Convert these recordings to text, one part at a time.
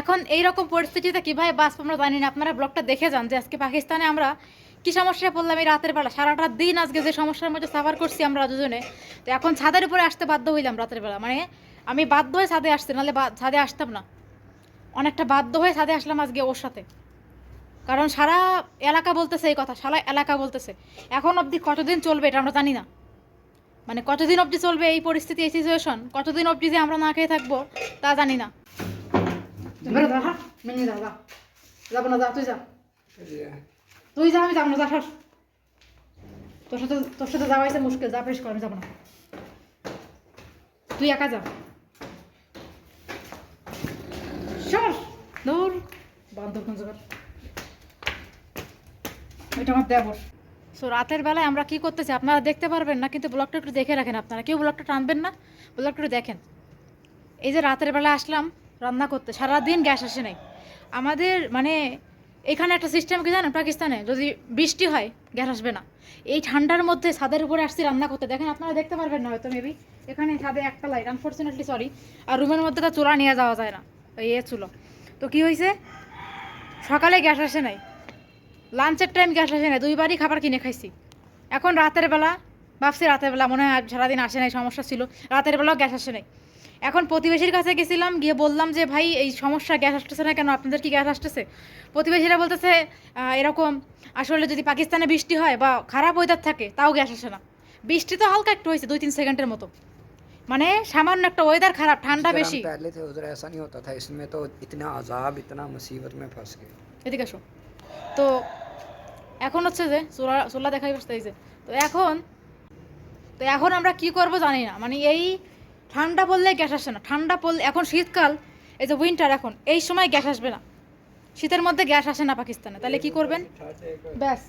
এখন এই রকম পরিস্থিতিতে কীভাবে বাঁচবো আমরা জানি না। আপনারা ব্লগটা দেখে যান যে আজকে পাকিস্তানে আমরা কি সমস্যায় পড়লাম এই রাতের বেলা? সারাটা দিন আজকে যে সমস্যার মধ্যে সাফার করছি আমরা দুজনে, তো এখন ছাদের উপরে আসতে বাধ্য হইলাম রাতের বেলা। মানে আমি বাধ্য হয়ে ছাদে আসতে নাহলে ছাদে আসতাম না। অনেকটা বাধ্য হয়ে ছাদে আসলাম আজকে ওর সাথে। কারণ সারা এলাকা বলতেছে এই কথা, সারা এলাকা বলতেছে। এখন অবধি কতদিন চলবে এটা আমরা জানি না। মানে কতদিন অবধি চলবে এই পরিস্থিতি, এই সিচুয়েশন কতদিন অবধি যে আমরা না খেয়ে থাকব, তা জানি না। তুই একা যা এটা আমার সো রাতের বেলায় আমরা কি করতেছি? আপনারা দেখতে পারবেন না, কিন্তু ব্লগটা একটু দেখে রাখেন আপনারা। কেউ ব্লগটা টানবেন না, ব্লগটা একটু দেখেন। এই যে রাতের বেলা আসলাম রান্না করতে। সারাদিন গ্যাস আসে নাই। আমাদের মানে এখানে একটা সিস্টেম কি জানেন? পাকিস্তানে যদি বৃষ্টি হয়, গ্যাস আসবে না। এই ঠান্ডার মধ্যে ছাদের উপরে আসছি রান্না করতে। দেখেন আপনারা দেখতে পারবেন না হয়তো মেবি এখানে ছাদে একটা লাইট আনফর্চুনেটলি সরি আর রুমের মধ্যে তো চুলা নিয়ে যাওয়া যায় না। ওই এ চুলো তো কি হয়েছে সকালে গ্যাস আসে নাই। লাঞ্চের টাইম গ্যাস আসে নাই। দুইবারই খাবার কিনে খাইছি। এখন রাতের বেলা, ভাবছি রাতের বেলা, মনে হয় সারাদিন আসে নাই, সমস্যা ছিল। রাতের বেলাও গ্যাস আসে নাই। এখন প্রতিবেশীর কাছে গেছিলাম গিয়ে বললাম যে ভাই এই সমস্যা গ্যাস আসতেছে না কেন আপনাদের কি গ্যাস আসতেছে প্রতিবেশীরা বলতেছে আহ, এরকম আসলে যদি পাকিস্তানে বৃষ্টি হয় বা খারাপ ওয়েদার থাকে তাও গ্যাস আসে না বৃষ্টি তো হালকা একটু হয়েছে দুই তিন সেকেন্ডের মতো মানে সামান্য একটা ওয়েদার খারাপ ঠান্ডা जिस तरह हम বেশি पहले थे उधर ऐसा नहीं होता था इसमें तो इतना अजाब इतना मुसीबत में फंस गए এদিকে আসো তো এখন হচ্ছে যে সোলা সোলা দেখাই বসতে এই যে তো এখন তো এখন আমরা কি করব জানি না মানে এই ঠান্ডা পড়লে গ্যাস আসে না ঠান্ডা পড়লে এখন শীতকাল এই যে উইন্টার এখন এই সময় গ্যাস আসবে না শীতের মধ্যে গ্যাস আসে না পাকিস্তানে তাহলে কি করবেন ব্যাস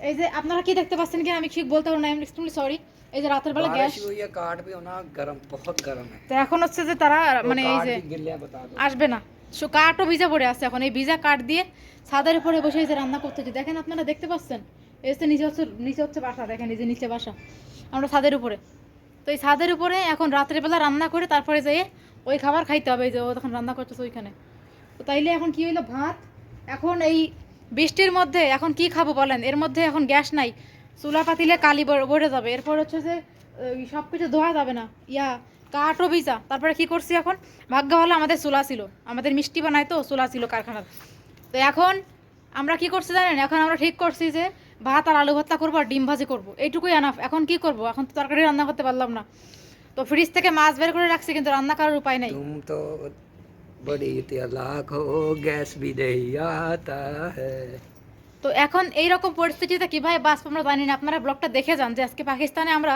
এই যে আপনারা কি দেখতে পাচ্ছেন কি আমি ঠিক বলতে পারবো না আমি এক্সট্রিমলি সরি এই যে রাতের বেলা গ্যাস बारिश हुई है काट भी होना गर्म बहुत गर्म है তো এখন হচ্ছে যে তারা মানে এই काट যে भी गिल्लियां बता दो আসবে না সো কাঠও ভিজা পড়ে আছে এখন এই ভিজা কাঠ দিয়ে ছাদের উপরে বসে এই যে রান্না করতেছি দেখেন আপনারা দেখতে পাচ্ছেন এই হচ্ছে নিচে হচ্ছে নিচে হচ্ছে বাসা দেখেন এই যে নিচে বাসা আমরা ছাদের উপরে তো এই ছাদের উপরে এখন রাত্রের বেলা রান্না করে তারপরে যেয়ে ওই খাবার খাইতে হবে যে ও তখন রান্না করতেছে ওইখানে। তো তাইলে এখন কি হইল? ভাত। এখন এই বৃষ্টির মধ্যে এখন কি খাব বলেন? এর মধ্যে এখন গ্যাস নাই। চুলা পাতিলে কালি বড়ে যাবে। এরপর হচ্ছে যে সব কিছু ধোয়া যাবে না। ইয়া, কাঠও ভিজা। তারপরে কি করছি এখন? ভাগ্য ভালো আমাদের চুলা ছিল। আমাদের মিষ্টি বানায় তো, চুলা ছিল কারখানার। তো এখন আমরা কি করছি জানেন? এখন আমরা ঠিক করছি যে ভাত আর আলু ভর্তা করব আর ডিম ভাজি করব। এইটুকুই আনাফ এখন কি করব? এখন তো তরকারি রান্না করতে পারলাম না। তো ফ্রিজ থেকে মাছ বের করে রাখছি কিন্তু রান্না করার উপায় নাই। তো গ্যাস তো এখন এই রকম পরিস্থিতিতে কীভাবে বাঁচবো আমরা জানি না। আপনারা ব্লগটা দেখে যান যে আজকে পাকিস্তানে আমরা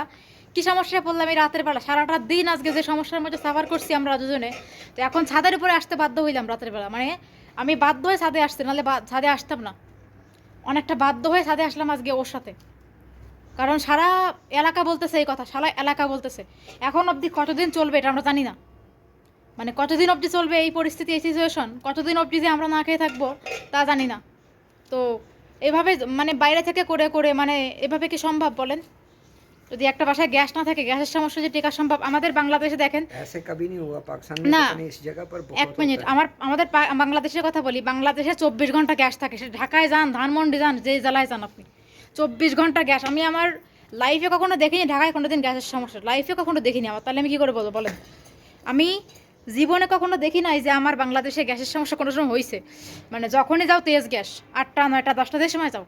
কী সমস্যায় পড়লাম এই রাতের বেলা। সারাটা দিন আজকে যে সমস্যার মধ্যে সাফার করছি আমরা দুজনে তো এখন ছাদের উপরে আসতে বাধ্য হইলাম রাতের বেলা। মানে আমি বাধ্য হয়ে ছাদে আসতে নাহলে ছাদে আসতাম না। অনেকটা বাধ্য হয়ে সাথে আসলাম আজকে ওর সাথে। কারণ সারা এলাকা বলতেছে এই কথা, সারা এলাকা বলতেছে। এখন অবধি কতদিন চলবে এটা আমরা জানি না। মানে কতদিন অবধি চলবে এই পরিস্থিতি, এই সিচুয়েশন কতদিন অবধি যে আমরা না খেয়ে থাকব তা জানি না। তো এভাবে মানে বাইরে থেকে করে করে মানে এভাবে কি সম্ভব বলেন? যদি একটা বাসায় গ্যাস না থাকে গ্যাসের সমস্যা যে টেকা সম্ভব আমাদের বাংলাদেশে দেখেন না এক মিনিট আমার আমাদের বাংলাদেশের কথা বলি বাংলাদেশে চব্বিশ ঘণ্টা গ্যাস থাকে সে ঢাকায় যান ধানমন্ডি যান যে জেলায় যান আপনি। চব্বিশ ঘণ্টা গ্যাস আমি আমার লাইফে কখনো দেখিনি ঢাকায় কোনো দিন গ্যাসের সমস্যা লাইফে কখনো দেখিনি আমার তাহলে আমি কি করে বলব বলেন? আমি জীবনে কখনো দেখি নাই যে আমার বাংলাদেশে গ্যাসের সমস্যা কোনো সময় হয়েছে মানে যখনই যাও তেজ গ্যাস আটটা নয়টা দশটা সময় যাও।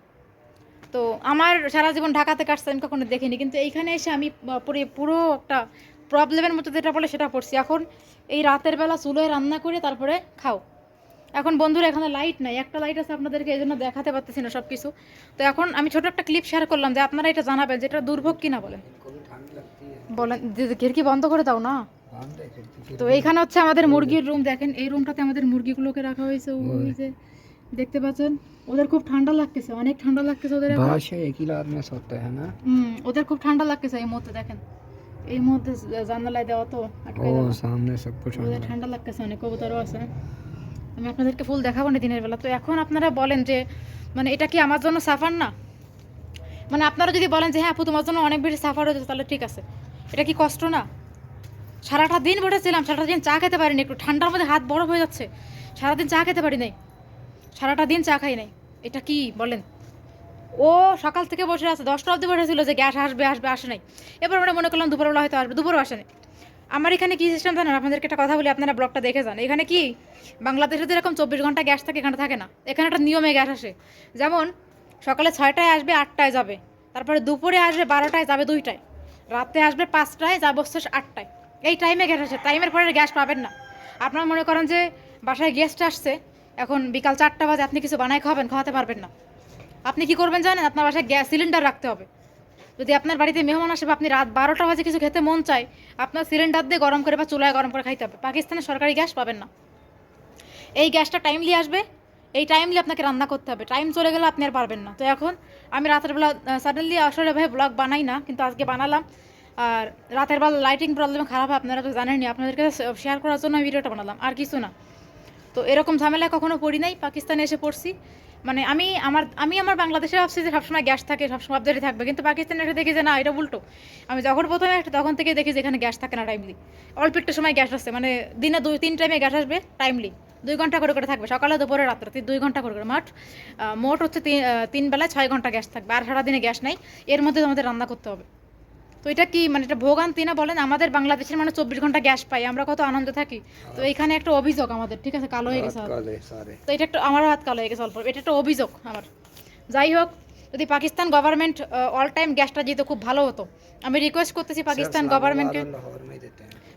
তো আমার সারা জীবন ঢাকাতে কাটছে, আমি কখনো দেখিনি। কিন্তু এইখানে এসে আমি পুরো একটা প্রবলেমের মতো যেটা বলে সেটা পড়ছি। এখন এই রাতের বেলা চুলোয় রান্না করে তারপরে খাও। এখন বন্ধুরা, এখানে লাইট নাই। একটা লাইট আছে আপনাদেরকে এই জন্য দেখাতে পারতেছি না সব কিছু তো এখন আমি ছোট একটা ক্লিপ শেয়ার করলাম যে আপনারা এটা জানাবেন, যেটা দুর্ভোগ কিনা বলেন। বলেন খিড়কি বন্ধ করে দাও না। তো এইখানে হচ্ছে আমাদের মুরগির রুম দেখেন, এই রুমটাতে আমাদের মুরগিগুলোকে রাখা হয়েছে। ওই যে দেখতে পাচ্ছেন? ওদের খুব ঠান্ডা লাগতেছে অনেক ঠান্ডা লাগতেছে ওদের ভাষা একই লাভ না সত্য হ্যাঁ না? হুম ওদের খুব ঠান্ডা লাগতেছে এই মুহূর্তে দেখেন। এই মুহূর্তে জানালায় দেওয়া তো ও সামনে সব কিছু ওদের ঠান্ডা লাগতেছে অনেক কবুতরও আছে। আমি আপনাদেরকে ফুল দেখাবো না দিনের বেলা। তো এখন আপনারা বলেন যে মানে এটা কি আমার জন্য সাফার না? মানে আপনারা যদি বলেন যে হ্যাঁ আপু তোমার জন্য অনেক বেশি সাফার হয়েছে তাহলে ঠিক আছে। এটা কি কষ্ট না? সারাটা দিন বসেছিলাম সারাটা দিন চা খেতে পারিনি একটু ঠান্ডার মধ্যে হাত বড় হয়ে যাচ্ছে। সারাদিন চা খেতে পারি নাই। সারাটা দিন চা খাই নাই। এটা কি বলেন? ও সকাল থেকে বসে আছে, দশটা অবধি বসেছিল যে গ্যাস আসবে আসবে, আসে নাই। এবার আমরা মনে করলাম দুপুরবেলা হয়তো আসবে, দুপুরও আসে নাই। আমার এখানে কী সিস্টেম জানেন? আপনাদেরকে একটা কথা বলি, আপনারা ব্লগটা দেখে যান। এখানে কি? বাংলাদেশে তো এরকম চব্বিশ ঘণ্টা গ্যাস থাকে, এখানে থাকে না। এখানে একটা নিয়মে গ্যাস আসে। যেমন, সকালে ছয়টায় আসবে, আটটায় যাবে। তারপরে দুপুরে আসবে, বারোটায় যাবে, দুইটায়। রাতে আসবে, পাঁচটায় যাবে শেষ আটটায়। এই টাইমে গ্যাস আসে। টাইমের পরে গ্যাস পাবেন না। আপনারা মনে করেন যে বাসায় গেস্ট আসছে এখন বিকাল চারটা বাজে, আপনি কিছু বানায় খাওয়াবেন, খাওয়াতে পারবেন না। আপনি কি করবেন জানেন? আপনার বাসায় গ্যাস সিলিন্ডার রাখতে হবে। যদি আপনার বাড়িতে মেহমান আসে বা আপনি রাত বারোটা বাজে কিছু খেতে মন চায়, আপনার সিলিন্ডার দিয়ে গরম করে বা চুলায় গরম করে খাইতে হবে। পাকিস্তানের সরকারি গ্যাস পাবেন না। এই গ্যাসটা টাইমলি আসবে, এই টাইমলি আপনাকে রান্না করতে হবে। টাইম চলে গেলে আপনি আর পারবেন না। তো এখন আমি রাতের বেলা সাডেনলি আসলে ভাই ব্লগ বানাই না, কিন্তু আজকে বানালাম। আর রাতের বেলা লাইটিং প্রবলেম খারাপ হয়, আপনারা তো জানেনই। আপনাদেরকে শেয়ার করার জন্য ভিডিওটা বানালাম, আর কিছু না। তো এরকম ঝামেলা কখনো পড়ি নাই পাকিস্তানে এসে পড়ছি। মানে আমি আমার আমি আমার বাংলাদেশে ভাবছি যে সবসময় গ্যাস থাকে সবসময় আপডেটে থাকবে কিন্তু পাকিস্তানে এসে দেখি যে না এটা উল্টো। আমি যখন প্রথমে একটা তখন থেকে দেখি যে এখানে গ্যাস থাকে না টাইমলি অল্প একটু সময় গ্যাস আসছে মানে দিনে দুই তিন টাইমে গ্যাস আসবে টাইমলি দুই ঘণ্টা করে করে থাকবে সকালে দুপুরে রাত্রে দুই ঘণ্টা করে করে। আহ, মোট হচ্ছে তিন বেলায় ছয় ঘণ্টা গ্যাস থাকবে আর সারাদিনে গ্যাস নাই। এর মধ্যে আমাদের রান্না করতে হবে। তো এটা কি মানে এটা ভোগান্তি না বলেন? আমাদের বাংলাদেশের মানে চব্বিশ ঘণ্টা গ্যাস পাই আমরা কত আনন্দে থাকি। তো এখানে একটা অভিযোগ আমাদের ঠিক আছে? কালো হয়ে গেছে তো এটা একটা আমার হাত কালো হয়ে গেছে অল্প এটা একটা অভিযোগ আমার। যাই হোক যদি পাকিস্তান গভর্নমেন্ট অল টাইম গ্যাসটা দিত খুব ভালো হতো আমি রিকোয়েস্ট করতেছি পাকিস্তান গভর্নমেন্টকে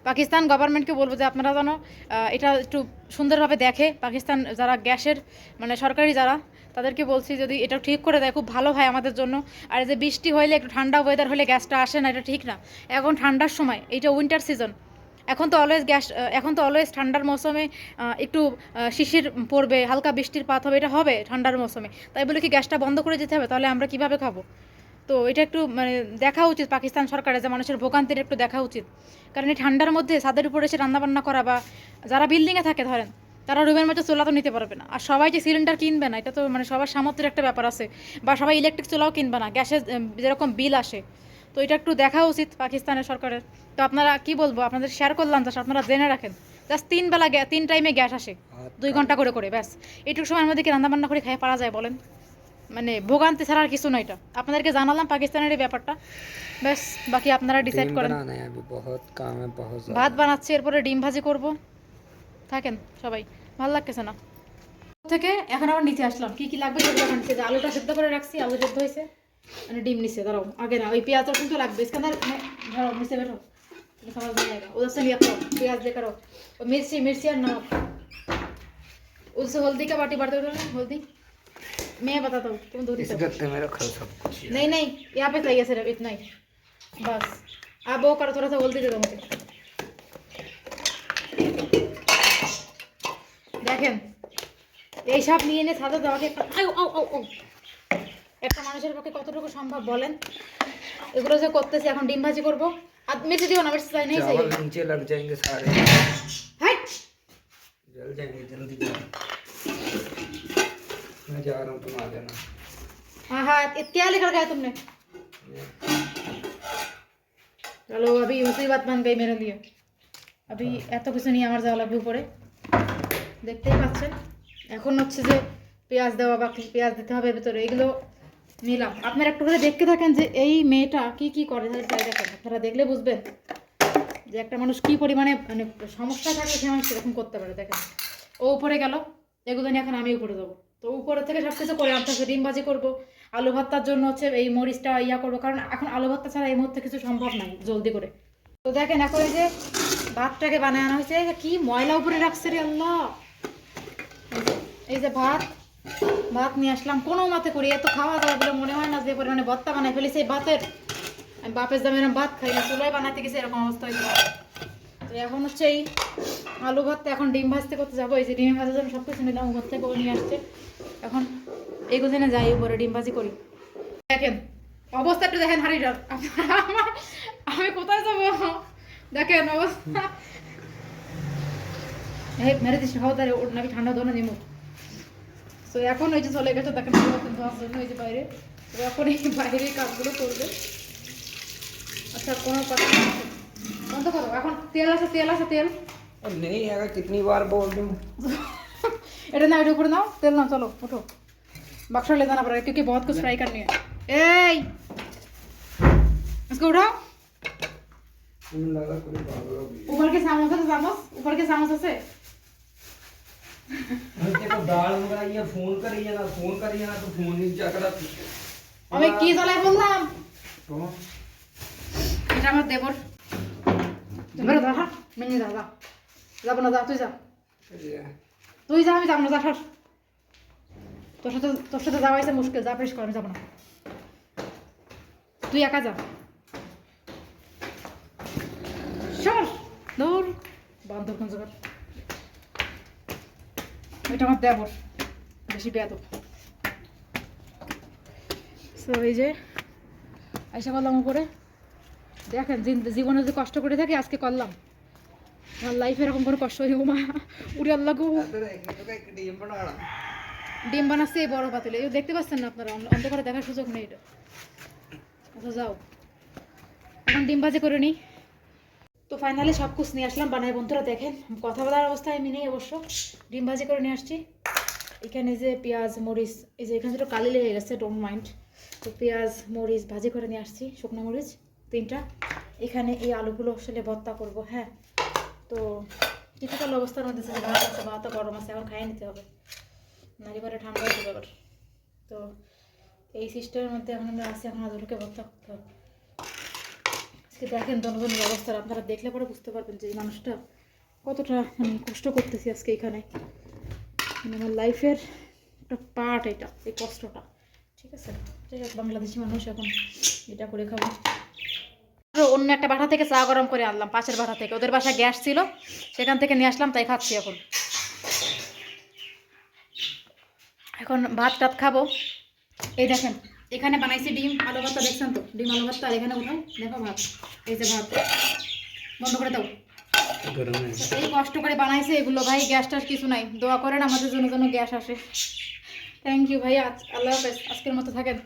পাকিস্তান গভর্নমেন্টকে বলব যে আপনারা যেন এটা একটু সুন্দরভাবে দেখে পাকিস্তান যারা গ্যাসের মানে সরকারি যারা তাদেরকে বলছি যদি এটা ঠিক করে দেয়, খুব ভালো হয় আমাদের জন্য। আর এই যে বৃষ্টি হইলে, একটু ঠান্ডা ওয়েদার হলে গ্যাসটা আসে না, এটা ঠিক না। এখন ঠান্ডার সময়, এইটা উইন্টার সিজন এখন তো অলওয়েজ গ্যাস এখন তো অলওয়েজ ঠান্ডার মৌসুমে একটু শিশির পড়বে, হালকা বৃষ্টির পাত হবে, এটা হবে ঠান্ডার মৌসুমে। তাই বলে কি গ্যাসটা বন্ধ করে যেতে হবে? তাহলে আমরা কীভাবে খাব? তো এটা একটু মানে দেখা উচিত পাকিস্তান সরকারের, যে মানুষের ভোগান্তির একটু দেখা উচিত। কারণ এই ঠান্ডার মধ্যে ছাদের উপরে এসে রান্নাবান্না করা বা যারা বিল্ডিংয়ে থাকে, ধরেন তারা রুমের মধ্যে চুলা তো নিতে পারবে না। আর সবাই যে সিলিন্ডার কিনবে না এটা তো মানে সবার সামর্থ্যের একটা ব্যাপার আছে। বা সবাই ইলেকট্রিক চুলাও কিনবে না গ্যাসের যেরকম বিল আসে। তো এটা একটু দেখা উচিত পাকিস্তানের সরকারের। তো আপনারা কি বলব আপনাদের শেয়ার করলাম জাস্ট আপনারা জেনে রাখেন। জাস্ট তিন বেলা তিন টাইমে গ্যাস আসে দুই ঘণ্টা করে করে ব্যাস। এটুকু সময় আমাদেরকে রান্নাবান্না করে খাইয়ে পারা যায় বলেন। মানে ভোগান্তি ছাড়া আর কিছু নয় এটা। আপনাদেরকে জানালাম পাকিস্তানের এই ব্যাপারটা। ব্যাস বাকি আপনারা ডিসাইড করেন। ভাত বানাচ্ছি এরপরে ডিম ভাজি করব। থাকেন সবাই ভালো লাগতেছে না থেকে এখন আবার নিচে আসলাম কি কি লাগবে সেগুলো এখন নিচে যে আলুটা সেদ্ধ করে রাখছি আলু সেদ্ধ হয়েছে মানে ডিম নিচে দাঁড়াও আগে না ওই পেঁয়াজ রসুন তো লাগবে ইস্কান্দার ধরো নিচে बैठो तुम्हें समझ नहीं आएगा उधर से लिया करो प्याज ले करो और मिर्ची मिर्ची और नमक उससे हल्दी का बाटी बढ़ते उधर हल्दी मैं बताता हूँ तुम दूरी इस से गत्ते में रखो सब कुछ नहीं नहीं यहाँ पे चाहिए सिर्फ इतना ही बस आप वो करो थोड़ा सा हल्दी दे दो मुझे দেখেন এইসব নিয়ে এনে ছাদে দেওয়াকে একটা আউ, আউ, আউ, আউ। একটা মানুষের পক্ষে কতটুকু সম্ভব বলেন এগুলো যে করতেছি এখন ডিম ভাজি করবো আর মির্চি দিও না মির্চি চাই নেই চাই चावल नीचे लग जाएंगे सारे हाइट जल जाएंगे जल्दी जल्दी मैं जा रहा हूँ तुम आ जाना हाँ हाँ ये क्या लेकर गए तुमने चलो अभी मुसीबत बन गई मेरे लिए अभी এত কিছু নিয়ে আমার যাওয়া লাগবে উপরে দেখতেই পাচ্ছেন। এখন হচ্ছে যে পেঁয়াজ দেওয়া বাকি, পেঁয়াজ দিতে হবে, ভেতরে এগুলো নিলাম। আপনারা একটু করে দেখতে থাকেন যে এই মেয়েটা কি কি করে। দেখেন, আপনারা দেখলে বুঝবেন যে একটা মানুষ কি পরিমাণে মানে সমস্যা থাকলে সে মানুষ সেরকম করতে পারে। দেখেন, ও উপরে গেল, এগুলো নিয়ে এখন আমি উপরে যাব। তো উপরে থেকে সব কিছু করে হবে, ডিম ভাজি করব, আলু ভর্তার জন্য হচ্ছে এই মরিচটা ইয়া করব, কারণ এখন আলু ভর্তা ছাড়া এই মুহূর্তে কিছু সম্ভব নাই জলদি করে। তো দেখেন, এখন এই যে ভাতটাকে বানায় আনা হয়েছে কি ময়লা উপরে রাখছে রে আল্লাহ! এই যে- ভাত ভাত নিয়ে আসলাম। কোনো মতে করি, এত খাওয়া দাওয়া বলে মনে হয় না যে পরিমাণে ভর্তা বানাই ফেলেছি এই ভাতের। আমি বাপের দামে এরকম ভাত খাই না, চুলায় বানাতে গেছে এরকম অবস্থা হয়েছে তো এখন হচ্ছে এই আলু ভর্তা, এখন ডিম ভাজতে করতে যাব। এই যে ডিম ভাজার জন্য সব কিছু নিলাম ঘর থেকে নিয়ে আসছে। এখন এগুলো না যাই, উপরে ডিম ভাজি করি। দেখেন, অবস্থা একটু দেখেন আমার- আমি কোথায় যাব? দেখেন অবস্থা। মেরে দিস হাও তারে ওর নাকি ঠান্ডা ধরে নিমু। তো এখন ওই যে চলে গেছে দেখেন বরফ ধোয়ার জন্য ওই যে বাইরে তো এখন এই বাইরে কাজগুলো করবে আচ্ছা কোনো কথা না। বন্ধ করো এখন তেল আছে তেল আছে তেল और नहीं अगर कितनी बार बोल दूँ এটা না এটা উপরে নাও তেল নাও চলো উঠো बक्स ले जाना पड़ेगा क्योंकि बहुत कुछ फ्राई करनी है ए इसको उठाओ मुझे लगा कोई पागल हो गई ऊपर के सामोसा से सामोस ऊपर के सामोसा से देखो दाल मंगाई है फोन करी है ना फोन करी है ना तो फोन नहीं जा करा আমি কি জ্বালাই বললাম तो এটা আমার দেবর বেরো যা হ্যাঁ মিনি যা যা যাবো না যা তুই যা তুই যা আমি যাবো না যা সর তোর সাথে তোর সাথে যাওয়া হয়েছে মুশকিল যা পেশ কর আমি যাবো না তুই একা যা সর দৌড় বান্ধব কোন জায়গার এটা আমার দেবর। বেশি বেদব সো এই যে, আইসা করলাম করে দেখেন জীবনে যে কষ্ট করে থাকি, আজকে করলাম। আমার লাইফে এরকম করে কষ্ট হই মা উড়ে আল্লাহ ডিম বানাচ্ছে এই বড় পাতিলে। দেখতে পাচ্ছেন না আপনারা? অন্ধকারে দেখার সুযোগ নেই এটা। আচ্ছা যাও। এখন ডিম ভাজি করে নিই। তো ফাইনালি সব কিছু নিয়ে আসলাম। বানাই, বন্ধুরা দেখেন, কথা বলার অবস্থায় আমি নেই অবশ্য। ডিম ভাজি করে নিয়ে আসছি। এখানে যে পেঁয়াজ, মরিচ, এই যে এখানে দুটো কালি লেগে গেছে ডোন্ট মাইন্ড তো পেঁয়াজ, মরিচ ভাজি করে নিয়ে আসছি, শুকনো মরিচ, তিনটা। এখানে এই আলুগুলো আসলে ভর্তা করব হ্যাঁ। তো কিছুকাল অবস্থার মধ্যে যে ভাত আছে ভাতও গরম আছে, এখন খাইয়ে নিতে হবে। নারী পরে ঠান্ডা হয়ে যাবে তো এই সিস্টেমের মধ্যে এখন আমরা আসি এখন আলুকে ভর্তা করতে হবে। আজকে দেখেন জনগণের অবস্থা, আপনারা দেখলে পরে বুঝতে পারবেন যে এই মানুষটা কতটা মানে কষ্ট করতেছি আজকে এখানে। মানে আমার লাইফের একটা পার্ট এটা, এই কষ্টটা। ঠিক আছে? ঠিক আছে বাংলাদেশি মানুষ এখন এটা করে খাব। অন্য একটা বাসা থেকে চা গরম করে আনলাম, পাশের বাসা থেকে। ওদের বাসায় গ্যাস ছিল, সেখান থেকে নিয়ে আসলাম, তাই খাচ্ছি এখন। এখন ভাত টাত খাব। এই দেখেন এখানে বানাইছি ডিম আলু ভর্তা দেখছেন তো ডিম আলু ভর্তা এখানে কোথাও দেখো ভাত। এই যে ভাত। বন্ধ করে দাও। এই কষ্ট করে বানাইছে এগুলো ভাই গ্যাস টাস কিছু নাই। দোয়া করেন আমাদের জন্য জন্য গ্যাস আসে। থ্যাংক ইউ ভাই আজ আল্লাহ হাফেজ। আজকের মতো থাকেন।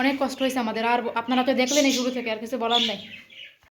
অনেক কষ্ট হয়েছে আমাদের। আর আপনারা তো দেখলেন এইগুলো থেকে আর কিছু বলার নাই।